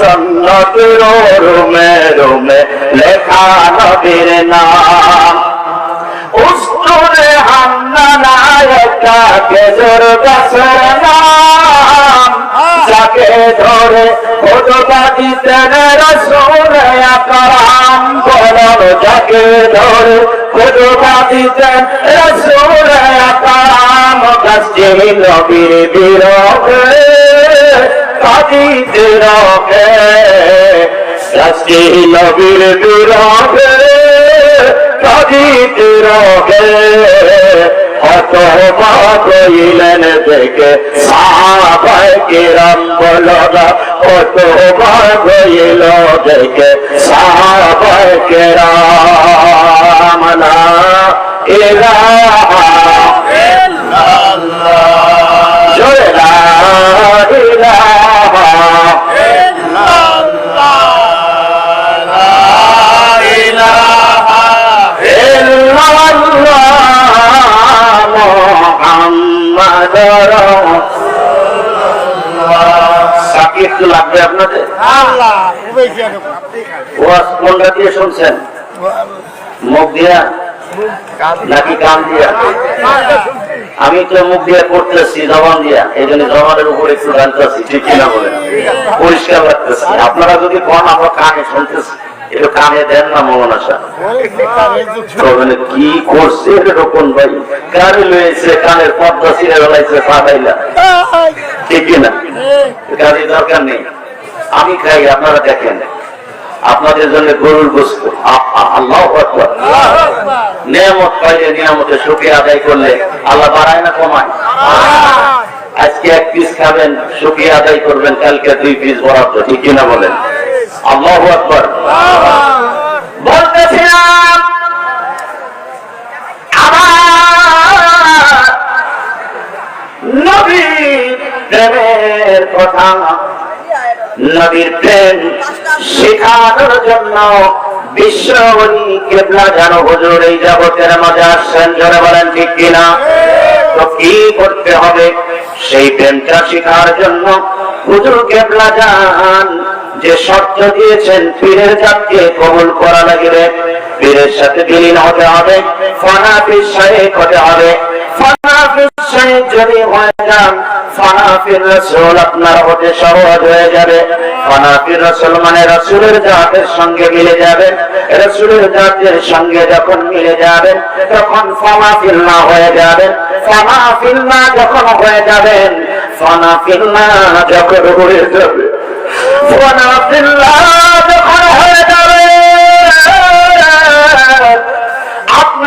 সন্নতির রুমে রুমে লেখা নবীর নাম। উস্তুরে হান্না নায়কা খেজুর গাছের নাম। যাকে ধরে খোদবা দিতেন রসুল আকরাম। বলল, যাকে ধরে খোদবা দিতেন রসুল আকরাম। গাছটি নবীর বিরহে রহে গাছটি নবীর বিরহে। কাদিতে রহে হত কইলেন দেখে সাহাবাই কিরাম বলরা কত কইল দেখে সাহাবাই কিরাম লা ইলাহা জোরে লা ইলাহা লাগবে আপনাদের? ওয়াজ কোনটা দিয়ে শুনছেন? মুখ দিয়া? নাকি কান দিয়া? আমি তো মুখ দিয়ে করতেছি জবান দিয়া। এই জন্য জবানের উপর একটু জানতেছি ঠিক কিনা বলে। পরিষ্কার লাগতেছি। আপনারা যদি কন আমরা কানে শুনতেছি। একটু কানে দেন না মৌলানা সাহেব? কি করছে এরকম ভাই? কানে লয়েছে কানের পর্দা ছিঁড়ে বেলাইছে ঠিক কিনা কাজে দরকার নেই। আমি খাই আপনারা দেখেন। আপনাদের জন্য গরুর গোস্ত। আল্লাহ নিয়ামত পাইলে নিয়ামতে সুখে আদায় করলে আল্লাহ বাড়ায় না কমায়? আজকে এক পিস খাবেন সুখে আদায় করবেন কালকে দুই পিস বরাদ্দ। ঠিক কিনা বলেন? আল্লাহ আকবার। নবীর প্রেম শেখানোর জন্য বিশ্ব কেবলা যেন হুজুর, এই জগতের মাঝে আসছেন, জোরে বলেন ঠিক কিনা? তো কি করতে হবে? সেই প্রেমটা শেখার জন্য হুজুর কেবলা যান, যে শর্ত দিয়েছেন, পীরের জাতকে কবুল করা লাগবে। পীরের সাথে বিলীন হতে হবে, ফনাফির সাহেব হতে হবে। ফনাফির সাহেব যদি হয়ে যান, ফনাফির রসুল আপনার হতে সহজ হয়ে যাবে। ফনাফির রসুল মানে রসুলের জাতের সঙ্গে মিলে যাবে। রসুলের জাতের সঙ্গে যখন মিলে যাবেন তখন ফনাফিল্লা হয়ে যাবেন ফনাফিল্লা যখন হয়ে যাবেন ফনাফিল্লা যখন হয়ে যাবে। ফনাফিল্লা যখন হয়ে যাবে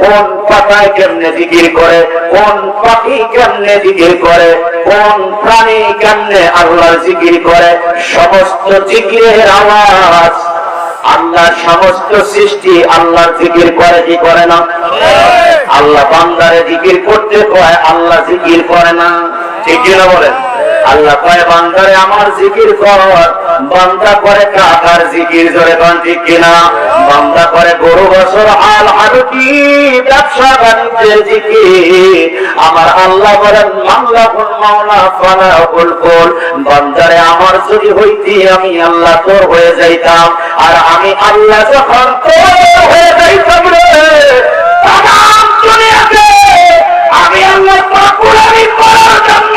কোন পাতায় কেমনে জিকির করে, কোন পাখি কেমনে জিকির করে, কোন প্রাণী কেমনে আল্লাহর জিকির করে, সমস্ত জিকিরের আওয়াজ। আল্লাহ সমস্ত সৃষ্টি আল্লাহর জিকির করে, কি করে না? আল্লাহ বান্দারে জিকির করতে কয়, আল্লাহ জিকির করে না। ঠিক কিনা বলেন? আল্লাহ কয়, বান্দারে, আমার জিকির কর। বান্দা করে কাকার জিকির, জোরে ঠিক কিনা? বান্দা করে গরু, বছর, হাল হালুকি ব্যবসা, বাণিজ্যের জিকির। আমার আল্লাহ বলেন, মামলা কোন মাওলা, ফালা কুল কুল। বান্দারে, আমার যদি হইতি, আমি আল্লাহ তোর হয়ে যাইতাম। আর আমি আল্লাহ যখন তোর হয়ে যাইতাম রে তামাম দুনিয়াতে আমি আল্লাহ আমি করার জন্য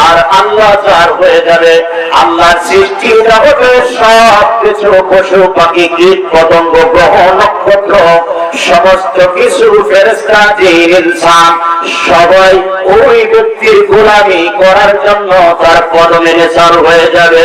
আল্লাহ আর আল্লাহ যার হয়ে যাবে। আল্লাহর সৃষ্টি হবে সব কিছু পশু পাখি, কীট, পতঙ্গ, গ্রহ, নক্ষত্র, সমস্ত কিছু ফেরেস্তা জিন, ইনসান, সবাই ওই ব্যক্তির গোলামি করার জন্য তার পদমে নেশার হয়ে যাবে।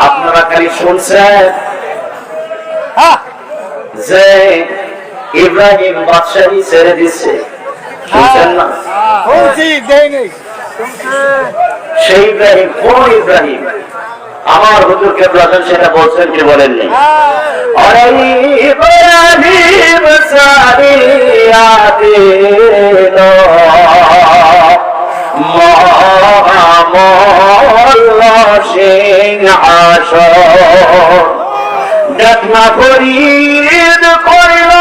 আপনারা খালি শুনছেন হ্যাঁ। যে ইব্রাহিম বাদশাহী ছেড়ে দিচ্ছে শুনছেন না? নেই। সেই ইব্রাহিম কোন ইব্রাহিম? আমার হুজুর সেটা বলছেন কি বলেননি অরে ইব্রাহিম সারিয়া দিল মহামল্ল যত্ন করিল করিল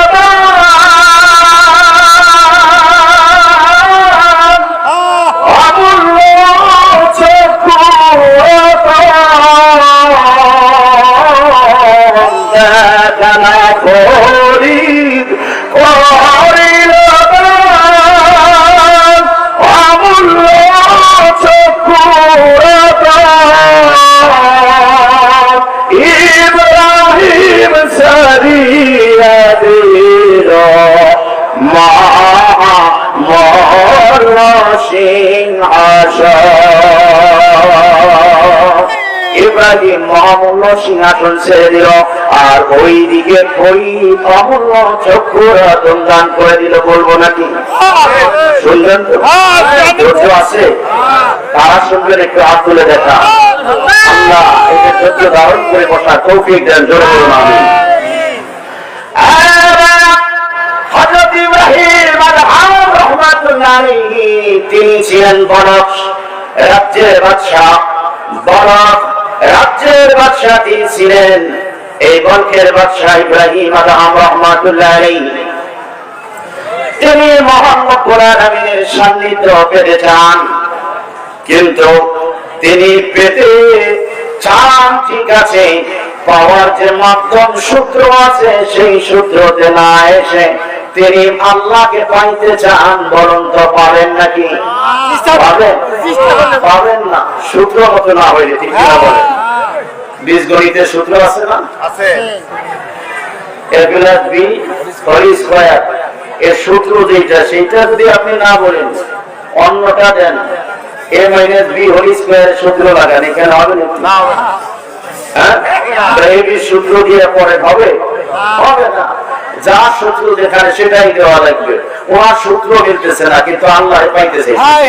মহামূল্য সিংহাসন ছেড়ে দিল। আর ওই দিকে ওই অমূল্য চক্ষুর দান করে দিল, বলব নাকি? শুনলেন আছে? তারা শুনবেন একটু হাত তুলে দেখা। আল্লাহ ধারণ করে বসা তৌফিক দেন, জোরে তিনি ছিলেন বনক রাজ্যের বাদশাহ বনক রাজ্যের বাদশাহ তিনি ছিলেন। এই বনকের বাদশাহ ইব্রাহিম আলাইহিস রহমাতুল্লাহ তিনি আমিনের সান্নিধ্য পেতে চান। কিন্তু তিনি পেতে চান ঠিক আছে, পাওয়ার যে মাধ্যম সূত্র আছে, সেই সূত্রতে না এসে তিনি আল্লাহকে পাইতে চান বরং তো পাবেন নাকি? পাবেন? না। সূত্র মতো না হইলে ঠিক না বলেন? বীজগণিতের সূত্র আছে না? আছে। B square. এর সূত্র যেটা সেইটা যদি আপনি না বলেন অন্যটা দেন। এ মাইনাস বি হোল স্কয়ারের সূত্র লাগান এখানে হবে না? হ্যাঁ? সূত্র দিয়ে পরে হবে? হবে না। যা সূত্র যেখানে সেটাই দেওয়া লাগবে। ওনার সূত্র মিলতেছে না কিন্তু আল্লাহ পাইতেছে। হ্যাঁ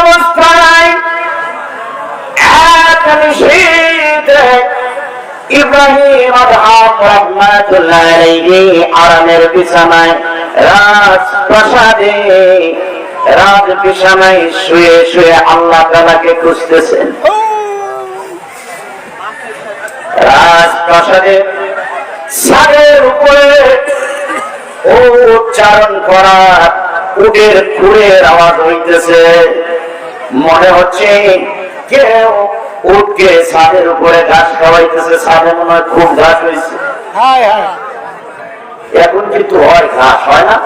অবস্থায় এক ইব্রাহিম রহমাতুল্লাহ আলাইহি আরামের বিছানায় রাজ প্রাসাদে রাজ বিছানায় শুয়ে শুয়ে আল্লাহ তাআলাকে খুঁজতেছেন। রাজ প্রাসাদে ছাদের উপরে ও উচ্চারণ করা উটের খুরের আওয়াজ হইতেছে। মনে হচ্ছে কেউ ছাদের উপরে ঘাস খাওয়াইতেছে ছাদে মনে হয় খুব ঘাস হয়েছে হ্যাঁ হ্যাঁ। এখন কিন্তু হয় ঘাস হয় না।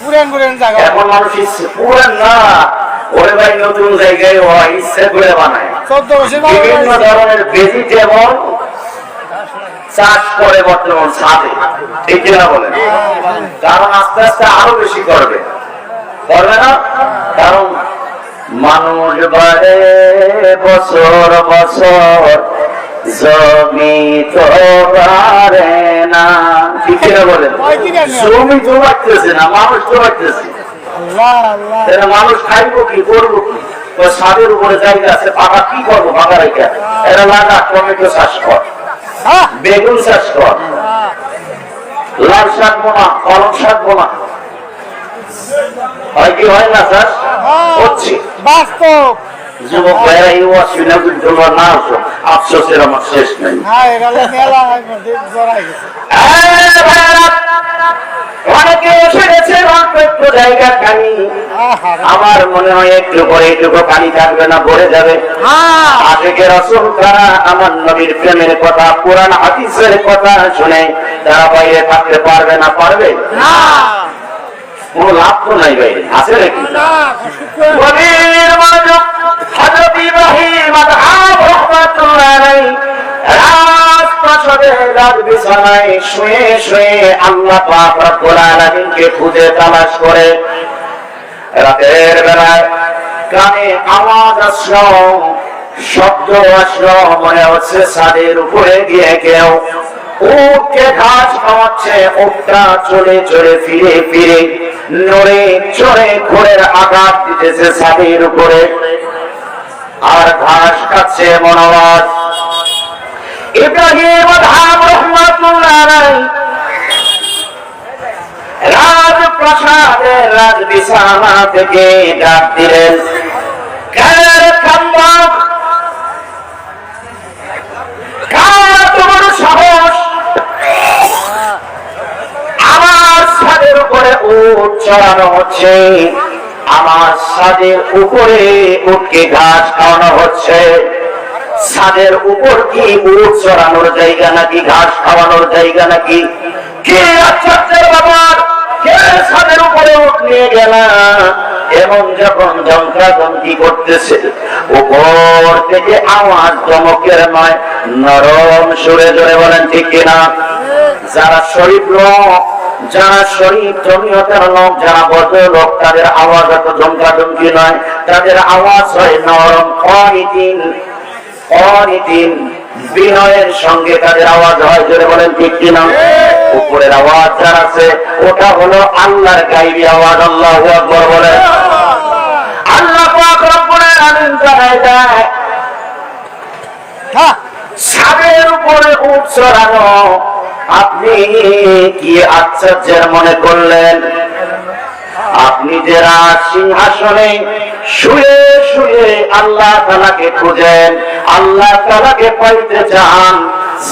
পুরেন এখন মানুষ পুরান না ওরে ভাই নতুন জায়গায় হয় ইচ্ছে করে বানায়। বিভিন্ন ধরনের ভেজিটেবল চাষ করে বর্তমান ছাদে। ঠিক কিনা বলেন? কারণ আস্তে আস্তে আরও বেশি করবে। করবে না? কারণ মানুষ বাড়ে বছর বছর, জমি তো বাড়ে না। ঠিক কিনা বলেন? জমি না, মানুষ মানুষ খাইবো কি, করব কি? ছাদের উপরে জায়গা আছে পাকা কি করব? পাকা রেখে। এরা লাগা টমেটো চাষ কর। বেগুন চাষ কর। লাল শাক বোনা কলম শাক বোনা। হয় কি হয় না চাষ? হচ্ছে। বাস্তব। যুবক ভাইরা এই অসুবিধা যদি তোমরা না আসো। আফসোসের আমার শেষ নেই। হ্যাঁ অনেকে এসে গেছে অল্প একটু জায়গা খানি। আমার মনে হয় একটু পরে একটু পানি থাকবে না ভরে যাবে। হ্যাঁ। আজকে রসুল তারা আমার নবীর প্রেমের কথা কোরআন হাদিসের কথা শুনে তারা বাইরে থাকতে পারবে না পারবে? না। কোনো লাভ তো নাই বাইরে আছে নাকি? বিছানায় শুয়ে শুয়ে আল্লাহ খুঁজে তালাশ করে। রাতের বেলায় কানে আওয়াজ শব্দ মনে হচ্ছে উপরে কেউ উঠকে ঘাস খাওয়াচ্ছে উঠটা চলে চলে ফিরে ফিরে নড়ে চড়ে ঘোরের আঘাত দিতেছে ছাদের উপরে। আর ঘাস খাচ্ছে মনোবাদ ইব্রাহিম ধাম রহমাতুল্লাহ রাজপ্রাসাদের রাজ বিছানা থেকে ডাক দিলেন। কার খাম্বাক কার তোমার সাহস? আমার ছাদের উপরে উঠ চড়ানো হচ্ছে। আমার ছাদের উপরে উঠকে ঘাস খাওয়ানো হচ্ছে। ছাদের উপর কি উঠ চড়ানোর জায়গা নাকি ঘাস খাওয়ানোর জায়গা নাকি? কে ব্যাপার? কে ছাদের উপরে উঠ নিয়ে এমন যখন যন্ত্রাযন্ত্রী করতেছে? উপর থেকে আওয়াজ নয়, নরম সুরে জোরে বলেন, ঠিক কিনা? যারা শরীফ লোক, যারা শরীফ জমিয়তের লোক, যারা বদ লোক, তাদের আওয়াজ এত ধমকাধমকি নয়? তাদের আওয়াজ হয় নরম অনিদিন বিনয়ের সঙ্গে তাদের আওয়াজ হয় জোরে বলেন ঠিক কিনা? উপরের আওয়াজ যার আছে ওটা হলো আল্লাহর গাইবি আওয়াজ আল্লাহ আকবর বলে। আল্লাহ পাক রব্বুল আলামিন জানায় দেয় হ্যাঁ। ছাদের উপরে উঠ আপনি কি আশ্চর্যের মনে করলেন? আপনি যারা সিংহাসনে শুয়ে শুয়ে আল্লাহ তালাকে খুঁজেন আল্লাহ তালাকে পাইতে চান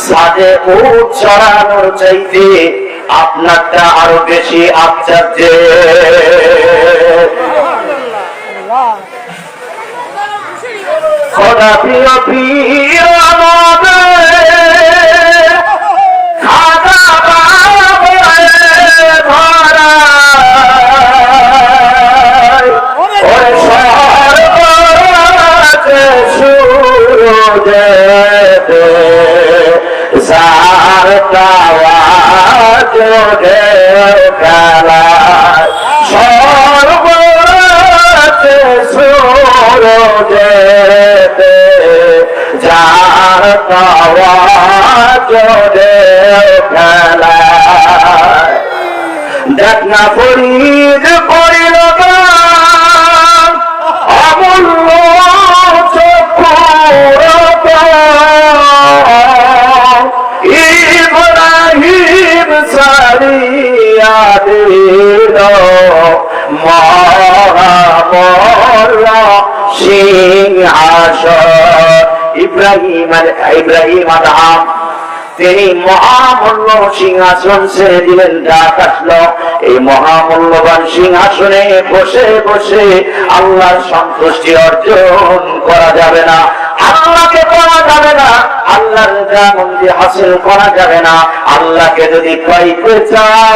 সাজে উঠ চড়ানোর চাইতে আপনারটা আরও বেশি আশ্চর্যের আল্লাহ খোদা প্রিয় প্রিয় সূর্যেতে যার তাওয়াজ দে খেলায় সর্বরাতে সূর্যেতে যার তাওয়াজ দে খেলায় দেখ না ফরিদ তিনি মহামূল্য সিংহাসন ছেড়ে দিলেন ডাক আসলো এই মহামূল্যবান সিংহাসনে বসে বসে আল্লাহর সন্তুষ্টি অর্জন করা যাবে না। আল্লাহকে পাওয়া যাবে না। আল্লাহর মন্দির হাসিল করা যাবে না। আল্লাহকে যদি পাইতে চাও,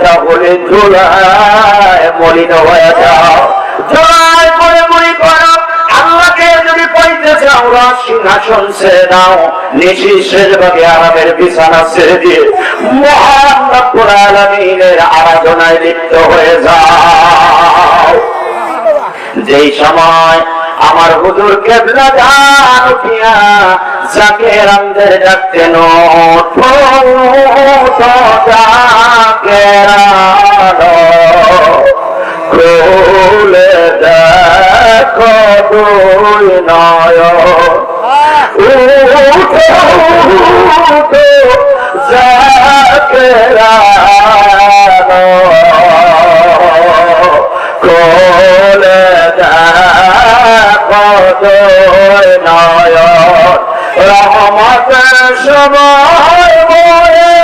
তাহলে ধুলায় মলিন হয়ে যাও। ধুলায় পরে মরি করো আল্লাহকে যদি পাইতে চাও সিংহাসন ছেড়ে দাও। নিশি শেষ ভাগে আরামের বিছানা ছেড়ে দিয়ে মহান আরাধনায় লিপ্ত হয়ে যাও। যেই সময় আমার হুজুর কেবলা গান উঠিয়া যাকে রামদের ডাকতেন দুই নয় কোলে রহমত সময় বয়ে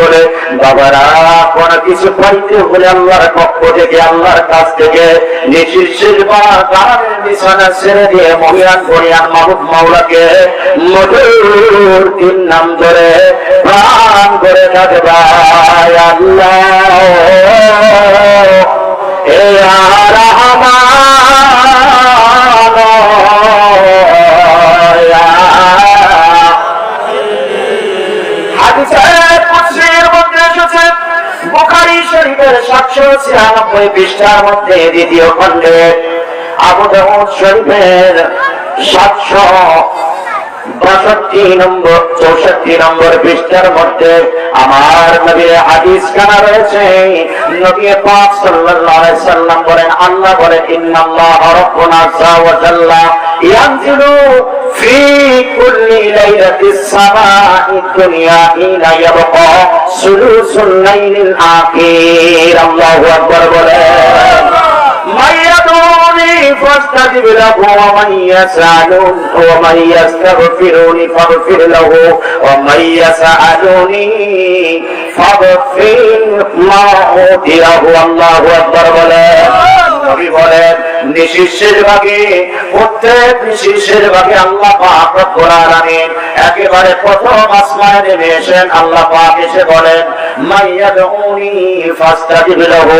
হলে বাবারা, কোন কিছু পাইতে হলে আল্লাহর পক্ষ থেকে, আল্লাহর কাছ থেকে নিশির বিছানা ছেড়ে দিয়ে মহিয়ান মাওলাকে মধুর তিন নাম ধরে প্রাণ করে থাকে ভাই আল্লাহ, এ সাতশো ছিয়ানব্বই পৃষ্ঠার মধ্যে দ্বিতীয় খণ্ডে আবু দাউদ শরীফের সাতশো চৌষট্টি নম্বর পৃষ্ঠার মধ্যে আমার কানা রয়েছে। আল্লাহ বলেন في كل ليلة السماء الدنيا حين يبقى ثلث الليل الآخر الله أكبر بلد فاستجب له ومن يسألون ومن يستغفرني فاغفر له ومن يسألني فاغفر ما أوتيه الله أكبر বলেন কবি বলেন নিশিষের ভাগে প্রত্যেক নিশিষের ভাগে আল্লাহ পাক রব্বুল আলামিন একেবারে প্রথম আসমানে নেমে এসেন আল্লাহ পাক এসে বলেন মাইয়াদউনি ফাস্তাজিব লাহু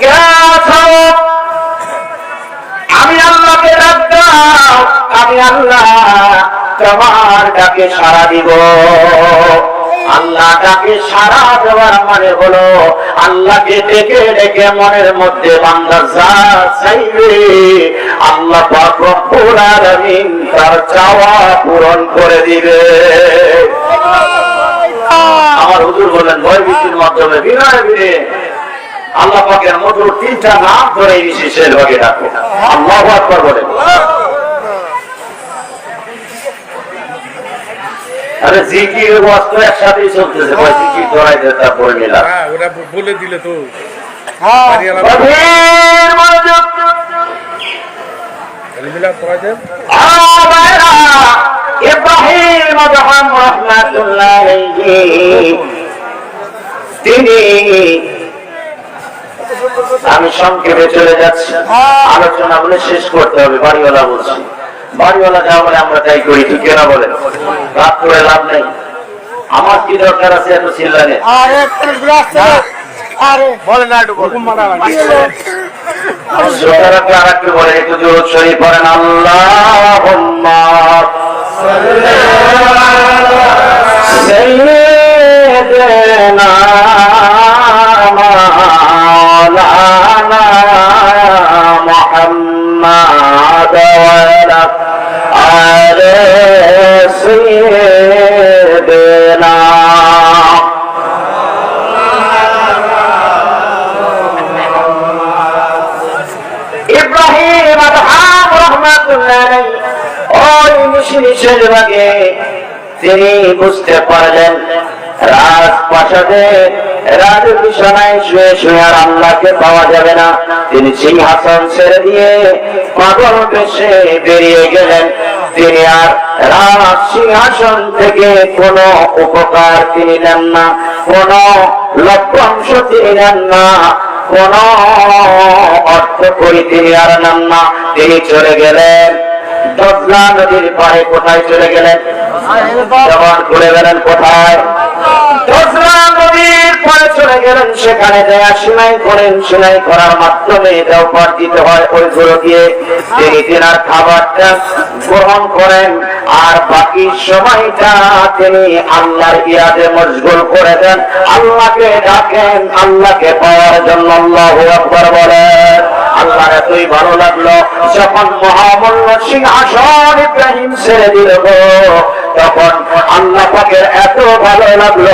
কে আছো আমি আল্লাহকে ডাক দাও আমি আল্লাহ তোমার ডাকে সাড়া দিব। আল্লাহ ডাকে সাড়া দেওয়ার মানে হলো আল্লাহকে ডেকে ডেকে মনের মধ্যে বান্দা যা চাইবে। আল্লাহ রব্বুল আলামিন তার চাওয়া পূরণ করে দিবে। আমার হুজুর বলেন ভয় ভীতির মাধ্যমে বিনয় বিনে। আল্লাহ পাকের মধুর তিনটা নাম ধরে বিশেষের ভাগে ডাকবে আল্লাহ আকবর বলেন আরে জিকির বস্ত্র একসাথেই চলতেছে। ভাই জিকির ধরাই তারপরে নিলাম হ্যাঁ ওরা বলে দিলে তো। হ্যাঁ। মিলা ইব্রাহিম রহমাতুল্লাহ। তিনি আমি সংক্ষেপে চলে যাচ্ছি। আলোচনা বলে শেষ করতে হবে বাড়িওয়ালা বলছি। বাড়িওয়ালা যা বলে মানে আমরা তাই করি ঠিক না বলে। রাত করে লাভ নেই। আমার কি দরকার আছে এত চিল্লানে? বলেন আল্লাহ مولانا محمد وعلى آل سيدنا ইব্রাহিম আদহাম রহমাতুল্লাহ আলাইহি ওই মুশরিকের ভাগে তিনি বুঝতে পারলেন রাজপ্রাসাদে রাজ বিছানায় শুয়ে শুয়ে আর আল্লাহকে পাওয়া যাবে না। তিনি সিংহাসন ছেড়ে দিয়ে পাগল বেশে বেরিয়ে গেলেন। তিনি আর রাজ সিংহাসন থেকে কোনো উপকার তিনি নেন না কোনো লভ্যাংশ তিনি নেন না কোন অর্থ করি তিনি আর নেন না। তিনি চলে গেলেন দশলা নদীর পাড়ে কোথায় চলে গেলেন? যখন ঘুরে গেলেন কোথায়? দশলা চলে গেলেন, সেখানে দেয়া সেলাই করেন। সেলাই করার মাধ্যমে এটা উপার্জিত হয় ওইগুলো দিয়ে তিনি তেনার খাবারটা গ্রহণ করেন। আর বাকি সময়টা তিনি আল্লাহর ইয়াদে মশগুল করে দেন। আল্লাহকে ডাকেন, আল্লাহকে পাওয়ার জন্য আল্লাহ আকবর বলেন। আল্লাহ এতই ভালো লাগল, যখন মহামূল্য সিংহাসন ইব্রাহিম ছেড়ে দিল তখন আল্লাহ পাকের এত ভালো লাগল,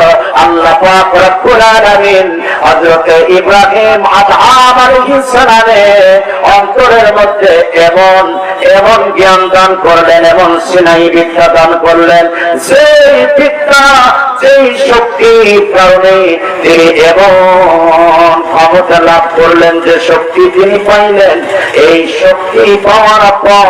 আল্লাহ পাক রব্বুল আলামিন হযরত ইব্রাহিম আদহাম আলাইহিস সালামের অন্তরের মধ্যে এমন এমন জ্ঞান দান করলেন, এমন সিনাই বিদ্যা দান করলেন সেই বিদ্যা সেই শক্তির কারণে তিনি এমন ক্ষমতা লাভ করলেন যে শক্তি তিনি পাইলেন। এই শক্তি পাওয়ার পর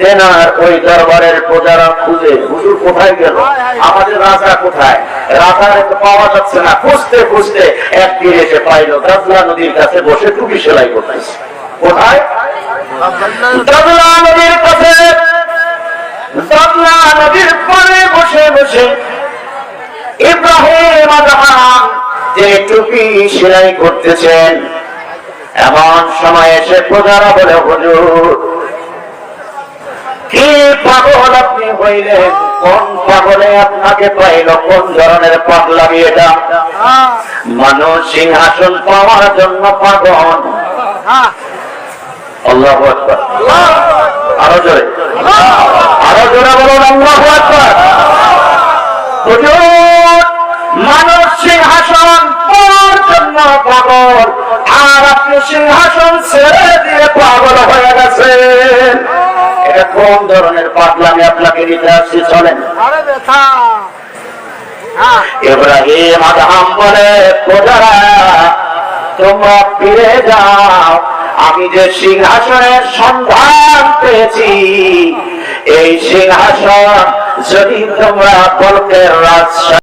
তেনার ওই দরবারের প্রজারা খুঁজে, হুজুর কোথায় গেল? আমাদের রাজা কোথায়? রাজার পাওয়া যাচ্ছে না। খুঁজতে খুঁজতে একদিন এসে পাইল দাজলা নদীর কাছে বসে টুপি সেলাই করতেছে। কোথায়? এমন সময় এসে প্রজারা বলে, হুজুর কি পাগল আপনি হইলেন? কোন পাগলে আপনাকে পাইল? কোন ধরনের পাগলামি এটা মানুষ সিংহাসন পাওয়ার জন্য পাগল। মানুষ সিংহাসন পাওয়ার জন্য পাগল। আর আপনি সিংহাসন ছেড়ে দিয়ে পাগল হয়ে গেছেন। এটা কোন ধরনের পাগলামি আপনাকে নিতে আসছি চলেন। হ্যাঁ। ইব্রাহিম আদহাম বলে প্রজারা তোমরা ফিরে যাও। আমি যে সিংহাসনের সন্ধান পেয়েছি এই সিংহাসন যদি তোমরা বলতে রাজ